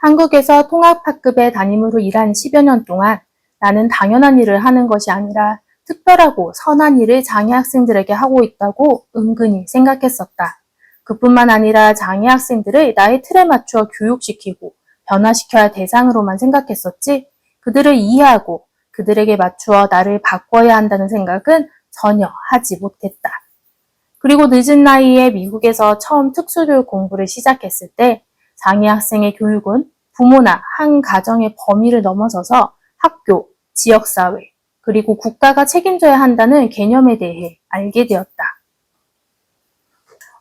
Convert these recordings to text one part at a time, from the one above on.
한국에서 통합학급의 담임으로 일한 10여 년 동안 나는 당연한 일을 하는 것이 아니라 특별하고 선한 일을 장애 학생들에게 하고 있다고 은근히 생각했었다. 그뿐만 아니라 장애 학생들을 나의 틀에 맞추어 교육시키고 변화시켜야 할 대상으로만 생각했었지 그들을 이해하고 그들에게 맞추어 나를 바꿔야 한다는 생각은 전혀 하지 못했다. 그리고 늦은 나이에 미국에서 처음 특수교육 공부를 시작했을 때 장애 학생의 교육은 부모나 한 가정의 범위를 넘어서서 학교, 지역사회, 그리고 국가가 책임져야 한다는 개념에 대해 알게 되었다.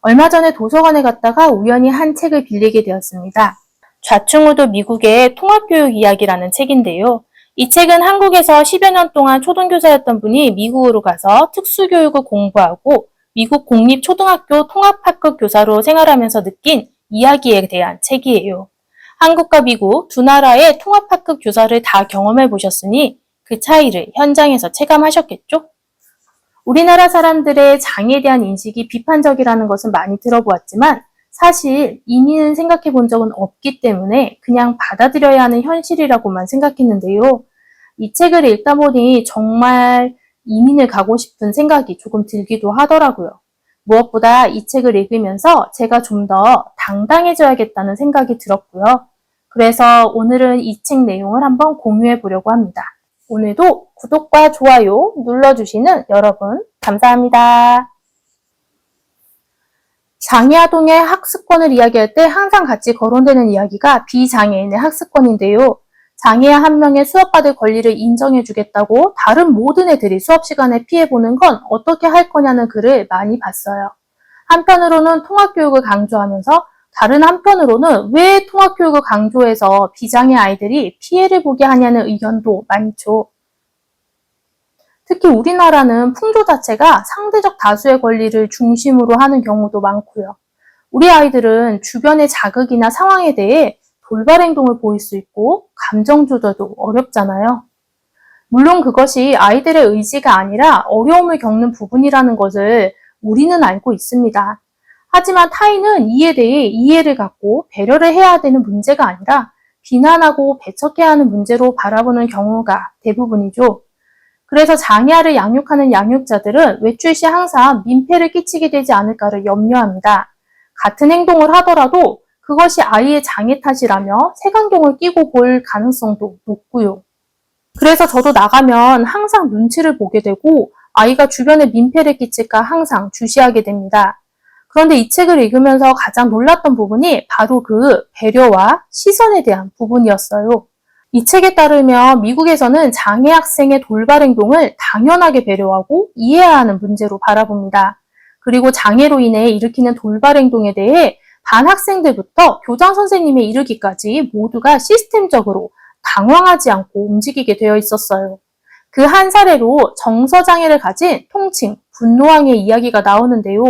얼마 전에 도서관에 갔다가 우연히 한 책을 빌리게 되었습니다. 좌충우도 미국의 통합교육 이야기라는 책인데요. 이 책은 한국에서 10여 년 동안 초등교사였던 분이 미국으로 가서 특수교육을 공부하고 미국 공립초등학교 통합학급 교사로 생활하면서 느낀 이야기에 대한 책이에요. 한국과 미국 두 나라의 통합학급 교사를 다 경험해 보셨으니 그 차이를 현장에서 체감하셨겠죠? 우리나라 사람들의 장애에 대한 인식이 비판적이라는 것은 많이 들어보았지만 사실 이민은 생각해 본 적은 없기 때문에 그냥 받아들여야 하는 현실이라고만 생각했는데요. 이 책을 읽다 보니 정말 이민을 가고 싶은 생각이 조금 들기도 하더라고요. 무엇보다 이 책을 읽으면서 제가 좀 더 당당해져야겠다는 생각이 들었고요. 그래서 오늘은 이 책 내용을 한번 공유해 보려고 합니다. 오늘도 구독과 좋아요 눌러주시는 여러분 감사합니다. 장애아동의 학습권을 이야기할 때 항상 같이 거론되는 이야기가 비장애인의 학습권인데요. 장애아 한 명의 수업받을 권리를 인정해주겠다고 다른 모든 애들이 수업 시간에 피해보는 건 어떻게 할 거냐는 글을 많이 봤어요. 한편으로는 통합교육을 강조하면서 다른 한편으로는 왜 통합교육을 강조해서 비장애 아이들이 피해를 보게 하냐는 의견도 많죠. 특히 우리나라는 풍조 자체가 상대적 다수의 권리를 중심으로 하는 경우도 많고요. 우리 아이들은 주변의 자극이나 상황에 대해 돌발 행동을 보일 수 있고 감정 조절도 어렵잖아요. 물론 그것이 아이들의 의지가 아니라 어려움을 겪는 부분이라는 것을 우리는 알고 있습니다. 하지만 타인은 이에 대해 이해를 갖고 배려를 해야 되는 문제가 아니라 비난하고 배척해야 하는 문제로 바라보는 경우가 대부분이죠. 그래서 장애아를 양육하는 양육자들은 외출 시 항상 민폐를 끼치게 되지 않을까를 염려합니다. 같은 행동을 하더라도 그것이 아이의 장애 탓이라며 색안경을 끼고 볼 가능성도 높고요. 그래서 저도 나가면 항상 눈치를 보게 되고 아이가 주변에 민폐를 끼칠까 항상 주시하게 됩니다. 그런데 이 책을 읽으면서 가장 놀랐던 부분이 바로 그 배려와 시선에 대한 부분이었어요. 이 책에 따르면 미국에서는 장애 학생의 돌발 행동을 당연하게 배려하고 이해해야 하는 문제로 바라봅니다. 그리고 장애로 인해 일으키는 돌발 행동에 대해 반 학생들부터 교장 선생님에 이르기까지 모두가 시스템적으로 당황하지 않고 움직이게 되어 있었어요. 그 한 사례로 정서장애를 가진 통칭 분노왕의 이야기가 나오는데요.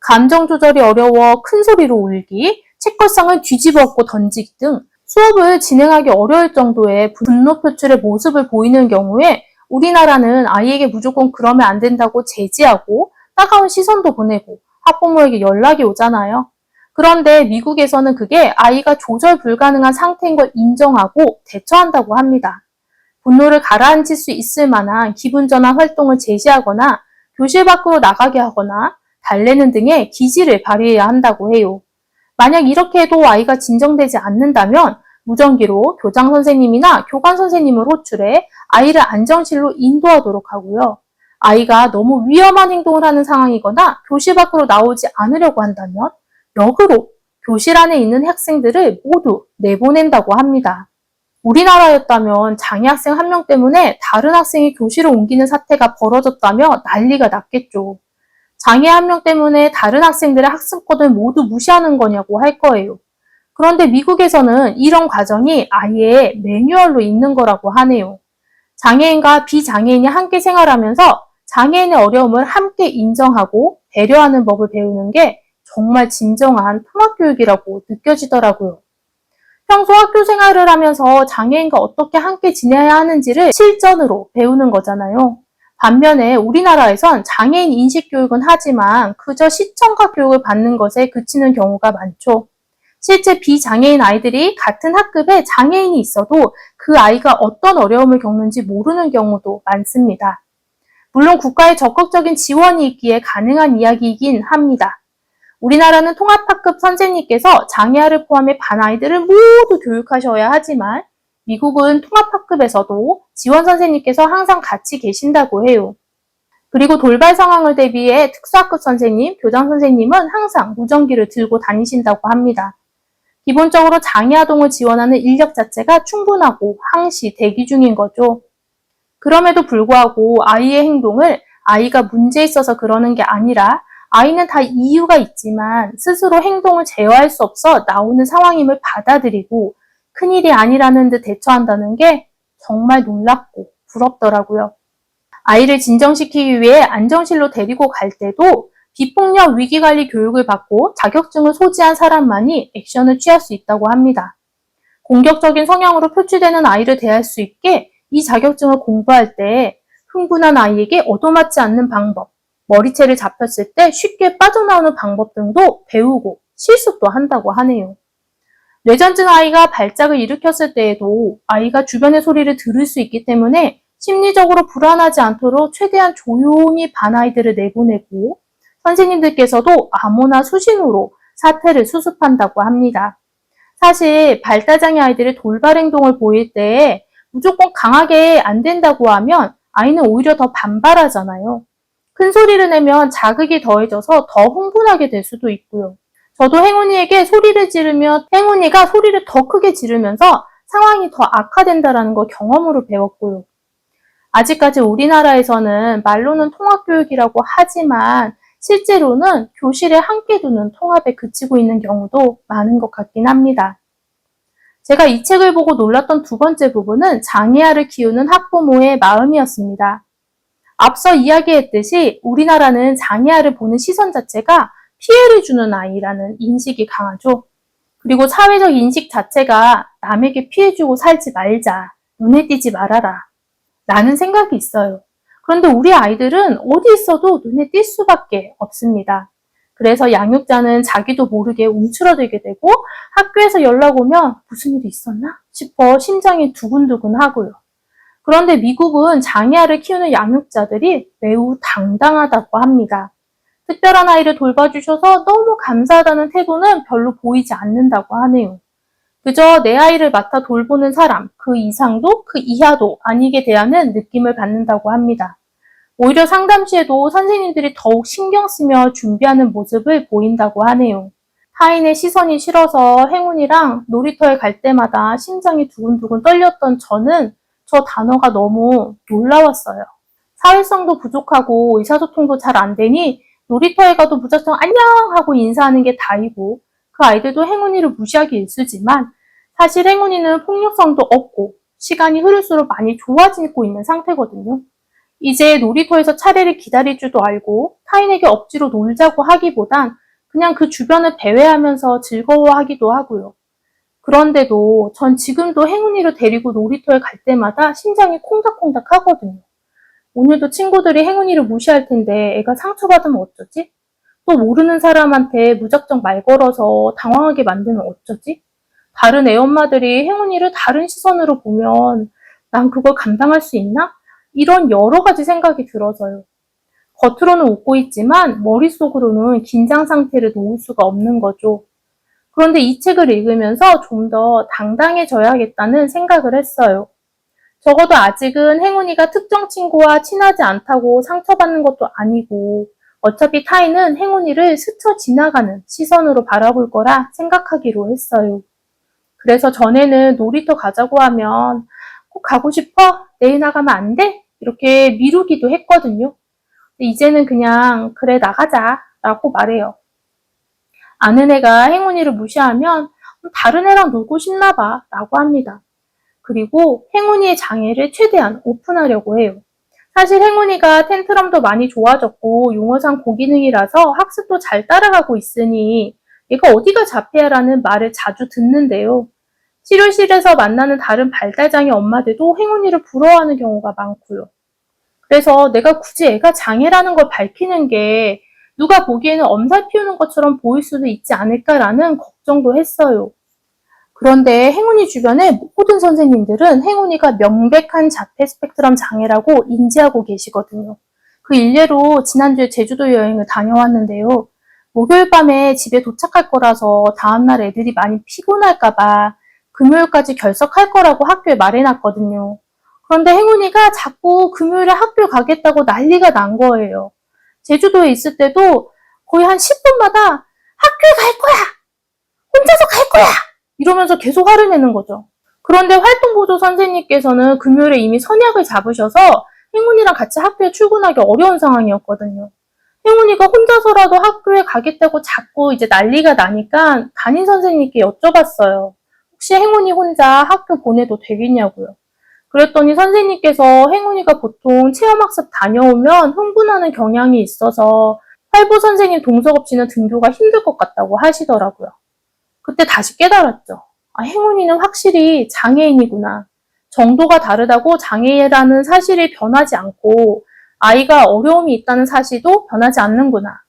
감정 조절이 어려워 큰 소리로 울기, 책걸상을 뒤집어 엎고 던지기 등 수업을 진행하기 어려울 정도의 분노 표출의 모습을 보이는 경우에 우리나라는 아이에게 무조건 그러면 안 된다고 제지하고 따가운 시선도 보내고 학부모에게 연락이 오잖아요. 그런데 미국에서는 그게 아이가 조절 불가능한 상태인 걸 인정하고 대처한다고 합니다. 분노를 가라앉힐 수 있을 만한 기분 전환 활동을 제시하거나 교실 밖으로 나가게 하거나 달래는 등의 기지를 발휘해야 한다고 해요. 만약 이렇게 해도 아이가 진정되지 않는다면 무전기로 교장 선생님이나 교관 선생님을 호출해 아이를 안정실로 인도하도록 하고요. 아이가 너무 위험한 행동을 하는 상황이거나 교실 밖으로 나오지 않으려고 한다면 역으로 교실 안에 있는 학생들을 모두 내보낸다고 합니다. 우리나라였다면 장애 학생 한 명 때문에 다른 학생이 교실을 옮기는 사태가 벌어졌다며 난리가 났겠죠. 장애 한 명 때문에 다른 학생들의 학습권을 모두 무시하는 거냐고 할 거예요. 그런데 미국에서는 이런 과정이 아예 매뉴얼로 있는 거라고 하네요. 장애인과 비장애인이 함께 생활하면서 장애인의 어려움을 함께 인정하고 배려하는 법을 배우는 게 정말 진정한 통합교육이라고 느껴지더라고요. 평소 학교 생활을 하면서 장애인과 어떻게 함께 지내야 하는지를 실전으로 배우는 거잖아요. 반면에 우리나라에선 장애인 인식 교육은 하지만 그저 시청각 교육을 받는 것에 그치는 경우가 많죠. 실제 비장애인 아이들이 같은 학급에 장애인이 있어도 그 아이가 어떤 어려움을 겪는지 모르는 경우도 많습니다. 물론 국가의 적극적인 지원이 있기에 가능한 이야기이긴 합니다. 우리나라는 통합학급 선생님께서 장애아를 포함해 반 아이들을 모두 교육하셔야 하지만 미국은 통합학급에서도 지원 선생님께서 항상 같이 계신다고 해요. 그리고 돌발 상황을 대비해 특수학급 선생님, 교장 선생님은 항상 무전기를 들고 다니신다고 합니다. 기본적으로 장애아동을 지원하는 인력 자체가 충분하고 항시 대기 중인 거죠. 그럼에도 불구하고 아이의 행동을 아이가 문제 있어서 그러는 게 아니라 아이는 다 이유가 있지만 스스로 행동을 제어할 수 없어 나오는 상황임을 받아들이고 큰일이 아니라는 듯 대처한다는 게 정말 놀랍고 부럽더라고요. 아이를 진정시키기 위해 안정실로 데리고 갈 때도 비폭력 위기관리 교육을 받고 자격증을 소지한 사람만이 액션을 취할 수 있다고 합니다. 공격적인 성향으로 표출되는 아이를 대할 수 있게 이 자격증을 공부할 때 흥분한 아이에게 얻어맞지 않는 방법, 머리채를 잡혔을 때 쉽게 빠져나오는 방법 등도 배우고 실습도 한다고 하네요. 뇌전증 아이가 발작을 일으켰을 때에도 아이가 주변의 소리를 들을 수 있기 때문에 심리적으로 불안하지 않도록 최대한 조용히 반 아이들을 내보내고 선생님들께서도 암호나 수신호로 사태를 수습한다고 합니다. 사실 발달장애 아이들의 돌발 행동을 보일 때 무조건 강하게 안 된다고 하면 아이는 오히려 더 반발하잖아요. 큰 소리를 내면 자극이 더해져서 더 흥분하게 될 수도 있고요. 저도 행운이에게 소리를 지르며 행운이가 소리를 더 크게 지르면서 상황이 더 악화된다는 걸 경험으로 배웠고요. 아직까지 우리나라에서는 말로는 통합교육이라고 하지만 실제로는 교실에 함께 두는 통합에 그치고 있는 경우도 많은 것 같긴 합니다. 제가 이 책을 보고 놀랐던 두 번째 부분은 장애아를 키우는 학부모의 마음이었습니다. 앞서 이야기했듯이 우리나라는 장애아를 보는 시선 자체가 피해를 주는 아이라는 인식이 강하죠. 그리고 사회적 인식 자체가 남에게 피해 주고 살지 말자, 눈에 띄지 말아라. 라는 생각이 있어요. 그런데 우리 아이들은 어디 있어도 눈에 띌 수밖에 없습니다. 그래서 양육자는 자기도 모르게 움츠러들게 되고 학교에서 연락 오면 무슨 일이 있었나 싶어 심장이 두근두근 하고요. 그런데 미국은 장애아를 키우는 양육자들이 매우 당당하다고 합니다. 특별한 아이를 돌봐주셔서 너무 감사하다는 태도는 별로 보이지 않는다고 하네요. 그저 내 아이를 맡아 돌보는 사람, 그 이상도 그 이하도 아니게 대하는 느낌을 받는다고 합니다. 오히려 상담 시에도 선생님들이 더욱 신경 쓰며 준비하는 모습을 보인다고 하네요. 타인의 시선이 싫어서 행운이랑 놀이터에 갈 때마다 심장이 두근두근 떨렸던 저는 저 단어가 너무 놀라웠어요. 사회성도 부족하고 의사소통도 잘 안 되니 놀이터에 가도 무작정 안녕 하고 인사하는 게 다이고 그 아이들도 행운이를 무시하기 일쑤지만 사실 행운이는 폭력성도 없고 시간이 흐를수록 많이 좋아지고 있는 상태거든요. 이제 놀이터에서 차례를 기다릴 줄도 알고 타인에게 억지로 놀자고 하기보단 그냥 그 주변을 배회하면서 즐거워하기도 하고요. 그런데도 전 지금도 행운이를 데리고 놀이터에 갈 때마다 심장이 콩닥콩닥 하거든요. 오늘도 친구들이 행운이를 무시할 텐데 애가 상처받으면 어쩌지? 또 모르는 사람한테 무작정 말 걸어서 당황하게 만들면 어쩌지? 다른 애 엄마들이 행운이를 다른 시선으로 보면 난 그걸 감당할 수 있나? 이런 여러 가지 생각이 들어서요. 겉으로는 웃고 있지만 머릿속으로는 긴장 상태를 놓을 수가 없는 거죠. 그런데 이 책을 읽으면서 좀 더 당당해져야겠다는 생각을 했어요. 적어도 아직은 행운이가 특정 친구와 친하지 않다고 상처받는 것도 아니고 어차피 타인은 행운이를 스쳐 지나가는 시선으로 바라볼 거라 생각하기로 했어요. 그래서 전에는 놀이터 가자고 하면 꼭 가고 싶어? 내일 나가면 안 돼? 이렇게 미루기도 했거든요. 이제는 그냥 그래 나가자 라고 말해요. 아는 애가 행운이를 무시하면 다른 애랑 놀고 싶나 봐 라고 합니다. 그리고 행운이의 장애를 최대한 오픈하려고 해요. 사실 행운이가 텐트럼도 많이 좋아졌고 용어상 고기능이라서 학습도 잘 따라가고 있으니 얘가 어디가 자폐야라는 말을 자주 듣는데요. 치료실에서 만나는 다른 발달장애 엄마들도 행운이를 부러워하는 경우가 많고요. 그래서 내가 굳이 애가 장애라는 걸 밝히는 게 누가 보기에는 엄살 피우는 것처럼 보일 수도 있지 않을까라는 걱정도 했어요. 그런데 행운이 주변의 모든 선생님들은 행운이가 명백한 자폐 스펙트럼 장애라고 인지하고 계시거든요. 그 일례로 지난주에 제주도 여행을 다녀왔는데요. 목요일 밤에 집에 도착할 거라서 다음날 애들이 많이 피곤할까봐 금요일까지 결석할 거라고 학교에 말해놨거든요. 그런데 행운이가 자꾸 금요일에 학교 가겠다고 난리가 난 거예요. 제주도에 있을 때도 거의 한 10분마다 학교에 갈 거야! 혼자서 갈 거야! 이러면서 계속 화를 내는 거죠. 그런데 활동보조 선생님께서는 금요일에 이미 선약을 잡으셔서 행운이랑 같이 학교에 출근하기 어려운 상황이었거든요. 행운이가 혼자서라도 학교에 가겠다고 자꾸 이제 난리가 나니까 담임 선생님께 여쭤봤어요. 혹시 행운이 혼자 학교 보내도 되겠냐고요. 그랬더니 선생님께서 행운이가 보통 체험학습 다녀오면 흥분하는 경향이 있어서 활보 선생님 동석 없이는 등교가 힘들 것 같다고 하시더라고요. 그때 다시 깨달았죠. 아, 행운이는 확실히 장애인이구나. 정도가 다르다고 장애라는 사실이 변하지 않고 아이가 어려움이 있다는 사실도 변하지 않는구나.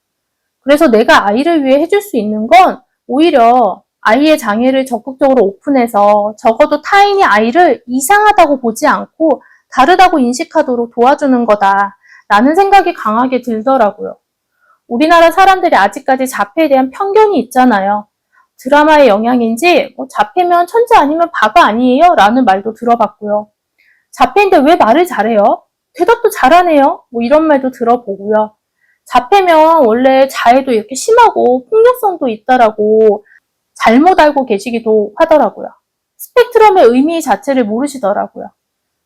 그래서 내가 아이를 위해 해줄 수 있는 건 오히려 아이의 장애를 적극적으로 오픈해서 적어도 타인이 아이를 이상하다고 보지 않고 다르다고 인식하도록 도와주는 거다. 라는 생각이 강하게 들더라고요. 우리나라 사람들이 아직까지 자폐에 대한 편견이 있잖아요. 드라마의 영향인지 뭐 자폐면 천재 아니면 바보 아니에요? 라는 말도 들어봤고요. 자폐인데 왜 말을 잘해요? 대답도 잘하네요. 뭐 이런 말도 들어보고요. 자폐면 원래 자해도 이렇게 심하고 폭력성도 있다라고 잘못 알고 계시기도 하더라고요. 스펙트럼의 의미 자체를 모르시더라고요.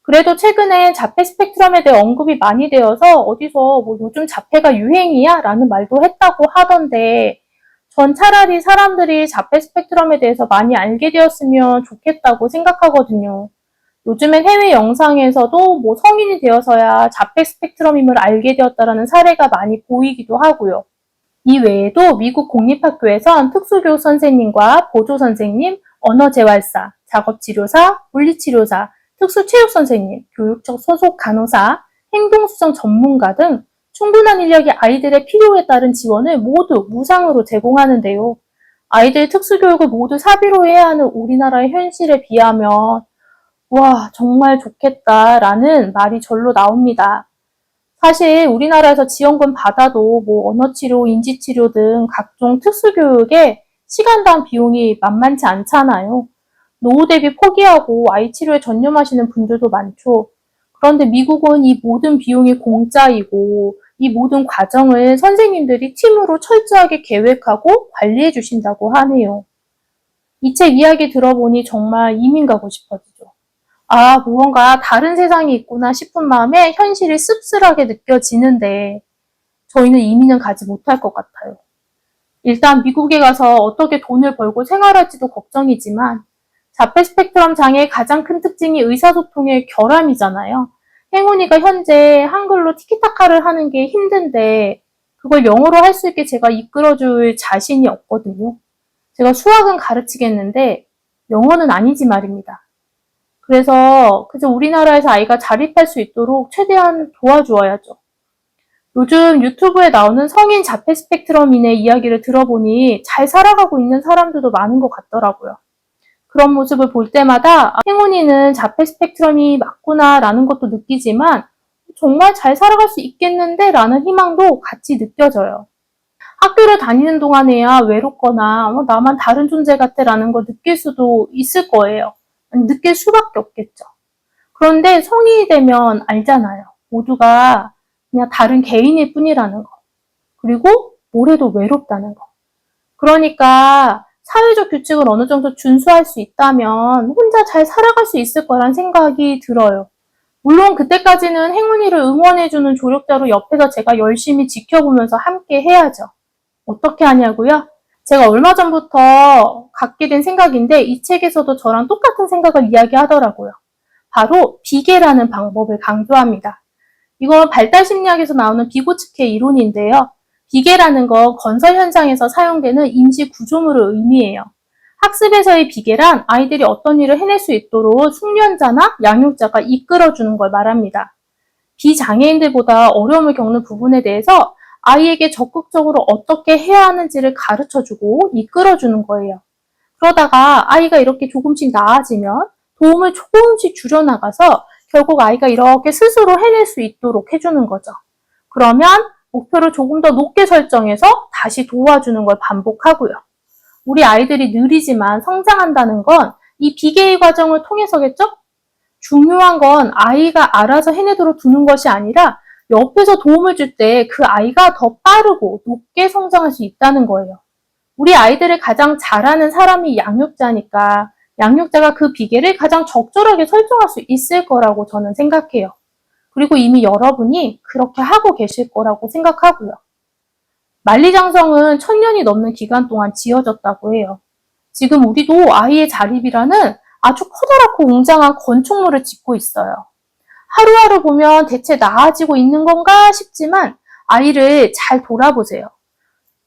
그래도 최근에 자폐 스펙트럼에 대해 언급이 많이 되어서 어디서 뭐 요즘 자폐가 유행이야? 라는 말도 했다고 하던데 전 차라리 사람들이 자폐 스펙트럼에 대해서 많이 알게 되었으면 좋겠다고 생각하거든요. 요즘엔 해외 영상에서도 뭐 성인이 되어서야 자폐 스펙트럼임을 알게 되었다라는 사례가 많이 보이기도 하고요. 이 외에도 미국 공립학교에선 특수교육 선생님과 보조 선생님, 언어재활사, 작업치료사, 물리치료사, 특수체육 선생님, 교육적 소속 간호사, 행동수정 전문가 등 충분한 인력이 아이들의 필요에 따른 지원을 모두 무상으로 제공하는데요. 아이들 특수교육을 모두 사비로 해야 하는 우리나라의 현실에 비하면 와 정말 좋겠다라는 말이 절로 나옵니다. 사실 우리나라에서 지원금 받아도 뭐 언어치료, 인지치료 등 각종 특수교육에 시간당 비용이 만만치 않잖아요. 노후 대비 포기하고 아이 치료에 전념하시는 분들도 많죠. 그런데 미국은 이 모든 비용이 공짜이고 이 모든 과정을 선생님들이 팀으로 철저하게 계획하고 관리해 주신다고 하네요. 이 책 이야기 들어보니 정말 이민 가고 싶어지죠. 아, 무언가 다른 세상이 있구나 싶은 마음에 현실이 씁쓸하게 느껴지는데 저희는 이민은 가지 못할 것 같아요. 일단 미국에 가서 어떻게 돈을 벌고 생활할지도 걱정이지만 자폐 스펙트럼 장애의 가장 큰 특징이 의사소통의 결함이잖아요. 행운이가 현재 한글로 티키타카를 하는 게 힘든데 그걸 영어로 할 수 있게 제가 이끌어줄 자신이 없거든요. 제가 수학은 가르치겠는데 영어는 아니지 말입니다. 그래서 그저 우리나라에서 아이가 자립할 수 있도록 최대한 도와주어야죠. 요즘 유튜브에 나오는 성인 자폐 스펙트럼인의 이야기를 들어보니 잘 살아가고 있는 사람들도 많은 것 같더라고요. 그런 모습을 볼 때마다 아, 행운이는 자폐 스펙트럼이 맞구나 라는 것도 느끼지만 정말 잘 살아갈 수 있겠는데 라는 희망도 같이 느껴져요. 학교를 다니는 동안에야 외롭거나 어, 나만 다른 존재 같아 라는 걸 느낄 수도 있을 거예요. 느낄 수밖에 없겠죠. 그런데 성인이 되면 알잖아요. 모두가 그냥 다른 개인일 뿐이라는 거. 그리고 뭐래도 외롭다는 거. 그러니까 사회적 규칙을 어느 정도 준수할 수 있다면 혼자 잘 살아갈 수 있을 거란 생각이 들어요. 물론 그때까지는 행운이를 응원해주는 조력자로 옆에서 제가 열심히 지켜보면서 함께 해야죠. 어떻게 하냐고요? 제가 얼마 전부터 갖게 된 생각인데 이 책에서도 저랑 똑같은 생각을 이야기하더라고요. 바로 비계라는 방법을 강조합니다. 이건 발달 심리학에서 나오는 비고측의 이론인데요. 비계라는 건 건설 현장에서 사용되는 임시 구조물을 의미해요. 학습에서의 비계란 아이들이 어떤 일을 해낼 수 있도록 숙련자나 양육자가 이끌어주는 걸 말합니다. 비장애인들보다 어려움을 겪는 부분에 대해서 아이에게 적극적으로 어떻게 해야 하는지를 가르쳐 주고 이끌어 주는 거예요. 그러다가 아이가 이렇게 조금씩 나아지면 도움을 조금씩 줄여나가서 결국 아이가 이렇게 스스로 해낼 수 있도록 해주는 거죠. 그러면 목표를 조금 더 높게 설정해서 다시 도와주는 걸 반복하고요. 우리 아이들이 느리지만 성장한다는 건이 비계의 과정을 통해서겠죠? 중요한 건 아이가 알아서 해내도록 두는 것이 아니라 옆에서 도움을 줄 때 그 아이가 더 빠르고 높게 성장할 수 있다는 거예요. 우리 아이들을 가장 잘하는 사람이 양육자니까 양육자가 그 비계를 가장 적절하게 설정할 수 있을 거라고 저는 생각해요. 그리고 이미 여러분이 그렇게 하고 계실 거라고 생각하고요. 만리장성은 천년이 넘는 기간 동안 지어졌다고 해요. 지금 우리도 아이의 자립이라는 아주 커다랗고 웅장한 건축물을 짓고 있어요. 하루하루 보면 대체 나아지고 있는 건가 싶지만 아이를 잘 돌아보세요.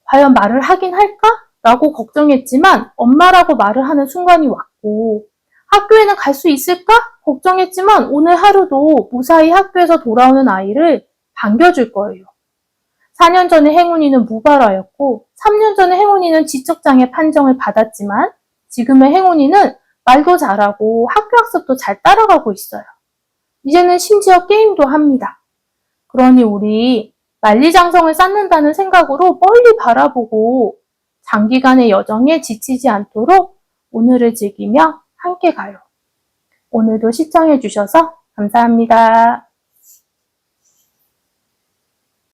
과연 말을 하긴 할까? 라고 걱정했지만 엄마라고 말을 하는 순간이 왔고 학교에는 갈 수 있을까? 걱정했지만 오늘 하루도 무사히 학교에서 돌아오는 아이를 반겨줄 거예요. 4년 전에 행운이는 무발화였고 3년 전에 행운이는 지적장애 판정을 받았지만 지금의 행운이는 말도 잘하고 학교 학습도 잘 따라가고 있어요. 이제는 심지어 게임도 합니다. 그러니 우리 만리장성을 쌓는다는 생각으로 멀리 바라보고 장기간의 여정에 지치지 않도록 오늘을 즐기며 함께 가요. 오늘도 시청해주셔서 감사합니다.